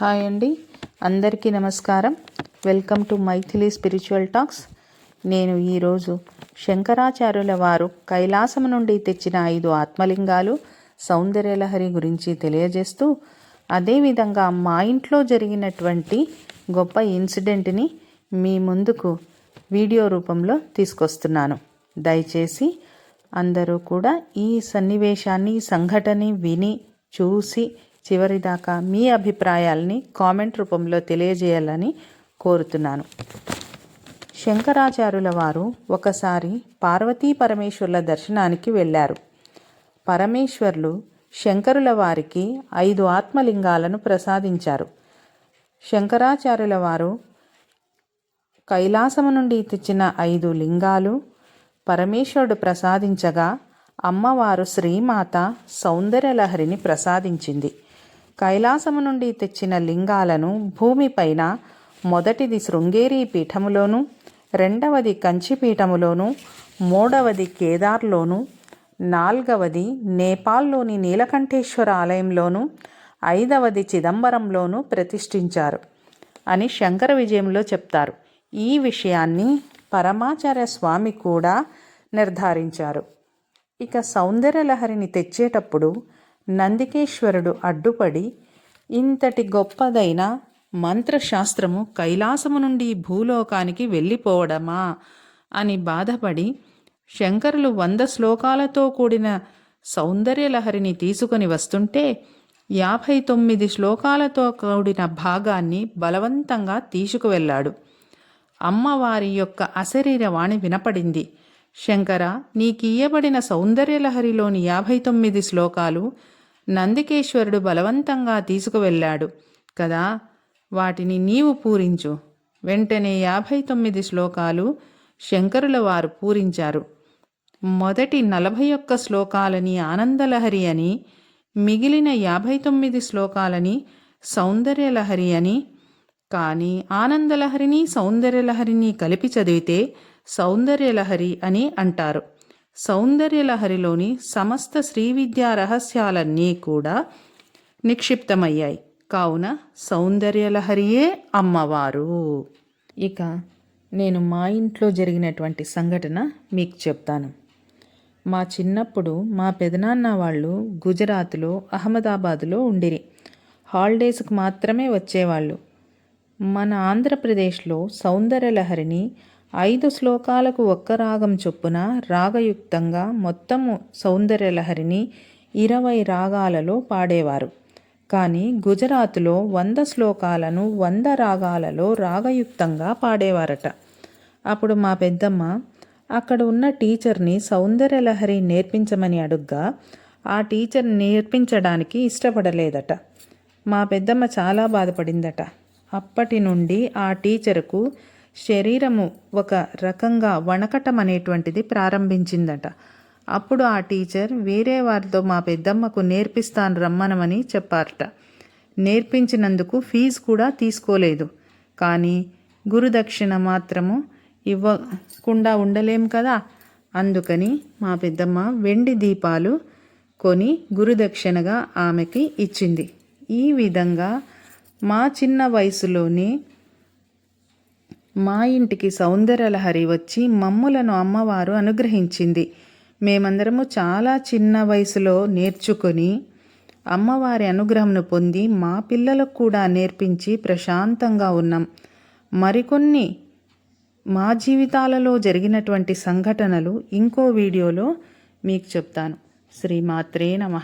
Hi అండి. అందరికీ నమస్కారం. Welcome to Mythili spiritual talks. నేను ఈరోజు శంకరాచార్యుల వారు కైలాసం నుండి తెచ్చిన ఐదు ఆత్మలింగాలు సౌందర్యలహరి గురించి తెలియజేస్తూ అదేవిధంగా మా ఇంట్లో జరిగినటువంటి గొప్ప ఇన్సిడెంట్ని మీ ముందుకు వీడియో రూపంలో తీసుకొస్తున్నాను. దయచేసి అందరూ కూడా ఈ సన్నివేశాన్ని సంఘటన విని చూసి చివరిదాకా మీ అభిప్రాయాల్ని కామెంట్ రూపంలో తెలియజేయాలని కోరుతున్నాను. శంకరాచార్యుల వారు ఒకసారి పార్వతీ పరమేశ్వర్ల దర్శనానికి వెళ్ళారు. పరమేశ్వర్లు శంకరుల వారికి ఐదు ఆత్మలింగాలను ప్రసాదించారు. శంకరాచార్యుల వారు కైలాసము నుండి తెచ్చిన ఐదు లింగాలు పరమేశ్వరుడు ప్రసాదించగా అమ్మవారు శ్రీమాత సౌందర్యలహరిని ప్రసాదించింది. కైలాసము నుండి తెచ్చిన లింగాలను భూమిపైన మొదటిది శృంగేరి పీఠములోను రెండవది కంచిపీఠములోను మూడవది కేదార్లోను నాల్గవది నేపాల్లోని నీలకంఠేశ్వర ఆలయంలోను ఐదవది చిదంబరంలోను ప్రతిష్ఠించారు అని శంకర విజయంలో చెప్తారు. ఈ విషయాన్ని పరమాచార్య స్వామి కూడా నిర్ధారించారు. ఇక సౌందర్యలహరిని తెచ్చేటప్పుడు నందికేశ్వరుడు అడ్డుపడి ఇంతటి గొప్పదైన మంత్రశాస్త్రము కైలాసము నుండి భూలోకానికి వెళ్ళిపోవడమా? అని బాధపడి శంకరులు వంద శ్లోకాలతో కూడిన సౌందర్యలహరిని తీసుకొని వస్తుంటే యాభై తొమ్మిది శ్లోకాలతో కూడిన భాగాన్ని బలవంతంగా తీసుకువెళ్ళాడు. అమ్మవారి యొక్క అశరీరవాణి వినపడింది. శంకర నీకియ్యబడిన సౌందర్యలహరిలోని యాభై తొమ్మిది శ్లోకాలు నందికేశ్వరుడు బలవంతంగా తీసుకువెళ్ళాడు. కదా? వాటిని నీవు పూరించు. వెంటనే యాభై తొమ్మిది శ్లోకాలు శంకరుల వారు పూరించారు. మొదటి నలభై ఒక్క శ్లోకాలని ఆనందలహరి అని మిగిలిన యాభై తొమ్మిది శ్లోకాలని సౌందర్యలహరి అని కానీ ఆనందలహరిని సౌందర్యలహరిని కలిపి చదివితే సౌందర్యలహరి అని అంటారు. సౌందర్యలహరిలోని సమస్త శ్రీవిద్యా రహస్యాలన్నీ కూడా నిక్షిప్తమయ్యాయి. కావున సౌందర్యలహరియే అమ్మవారు. ఇక నేను మా ఇంట్లో జరిగినటువంటి సంఘటన మీకు చెప్తాను. మా చిన్నప్పుడు మా పెదనాన్న వాళ్ళు గుజరాత్లో అహ్మదాబాద్లో ఉండిరి. హాలిడేస్కి మాత్రమే వచ్చేవాళ్ళు. మన ఆంధ్రప్రదేశ్లో సౌందర్యలహరిని ఐదు శ్లోకాలకు ఒక్క రాగం చొప్పున రాగయుక్తంగా మొత్తము సౌందర్యలహరిని ఇరవై రాగాలలో పాడేవారు. కానీ గుజరాత్లో వంద శ్లోకాలను వంద రాగాలలో రాగయుక్తంగా పాడేవారట. అప్పుడు మా పెద్దమ్మ అక్కడ ఉన్న టీచర్ని సౌందర్యలహరి నేర్పించమని అడుగ్గా ఆ టీచర్ నేర్పించడానికి ఇష్టపడలేదట. మా పెద్దమ్మ చాలా బాధపడిందట. అప్పటి నుండి ఆ టీచర్కు శరీరము ఒక రకంగా వణకటం అనేటువంటిది ప్రారంభించిందట. అప్పుడు ఆ టీచర్ వేరే వారితో మా పెద్దమ్మకు నేర్పిస్తాను రమ్మనమని చెప్పారట. నేర్పించినందుకు ఫీజు కూడా తీసుకోలేదు. కానీ గురుదక్షిణ మాత్రము ఇవ్వకుండా ఉండలేం కదా? అందుకని మా పెద్దమ్మ వెండి దీపాలు కొని గురుదక్షిణగా ఆమెకి ఇచ్చింది. ఈ విధంగా మా చిన్న వయసులోనే మా ఇంటికి సౌందర్యలహరి వచ్చి మమ్ములను అమ్మవారు అనుగ్రహించింది. మేమందరము చాలా చిన్న వయసులో నేర్చుకొని అమ్మవారి అనుగ్రహంను పొంది మా పిల్లలకు కూడా నేర్పించి ప్రశాంతంగా ఉన్నాం. మరికొన్ని మా జీవితాలలో జరిగినటువంటి సంఘటనలు ఇంకో వీడియోలో మీకు చెప్తాను. శ్రీమాత్రే నమ.